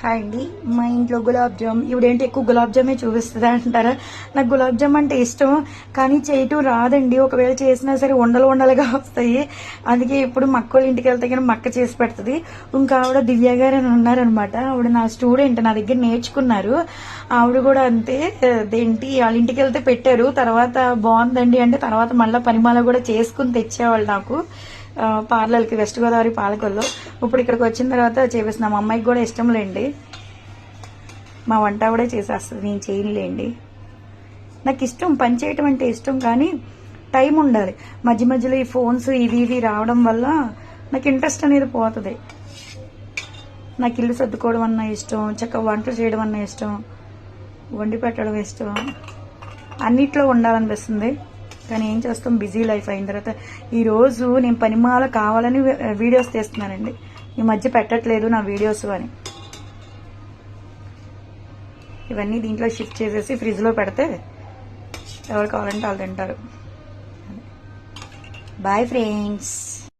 Hi అండి. మా ఇంట్లో గులాబ్ జామ్ ఇవిడేంటి ఎక్కువ గులాబ్ జామే చూపిస్తుంది అంటారా. నాకు గులాబ్ జామ్ అంటే ఇష్టం కానీ చేయటం రాదండి. ఒకవేళ చేసినా సరే ఉండలు ఉండలుగా వస్తాయి. అందుకే ఇప్పుడు మక్క ఇంటికి వెళ్తే కానీ మక్క చేసి పెడుతుంది. ఇంకా ఆవిడ దివ్య గారు అని ఉన్నారనమాట. ఆవిడ నా స్టూడెంట్ నా దగ్గర నేర్చుకున్నారు. ఆవిడ కూడా అంతే ఏంటి వాళ్ళ ఇంటికి వెళ్తే పెట్టారు. తర్వాత బాగుందండి అంటే తర్వాత మళ్ళీ పనిమాల కూడా చేసుకుని తెచ్చేవాళ్ళు నాకు. పార్లర్కి వెస్ట్ గోదావరి పాలకొల్లో. ఇప్పుడు ఇక్కడికి వచ్చిన తర్వాత చేపిస్తున్నాం. మా అమ్మాయికి కూడా ఇష్టం లేండి. మా వంట కూడా చేసేస్తుంది. నేను చేయనులేండి. నాకు ఇష్టం పని చేయటం అంటే ఇష్టం కానీ టైం ఉండాలి. మధ్య మధ్యలో ఈ ఫోన్స్ ఇవి ఇవి రావడం వల్ల నాకు ఇంట్రెస్ట్ అనేది పోతుంది. నాకు ఇల్లు సర్దుకోవడం అన్న ఇష్టం చక్కగా వంటలు చేయడం అన్న ఇష్టం వండి పెట్టడం ఇష్టం. అన్నిట్లో ఉండాలనిపిస్తుంది. కానీ ఏం చేస్తాం? బిజీ లైఫ్ అయిన తర్వాత ఈ రోజు నేను పనిమాల కావాలని వీడియోస్ తీస్తున్నానండి. ఈ మధ్య పెట్టట్లేదు నా వీడియోస్ అని. ఇవన్నీ దీంట్లో షిఫ్ట్ చేసేసి ఫ్రిడ్జ్లో పెడితే ఎవరు కావాలంటే వాళ్ళు తింటారు. Boy friends.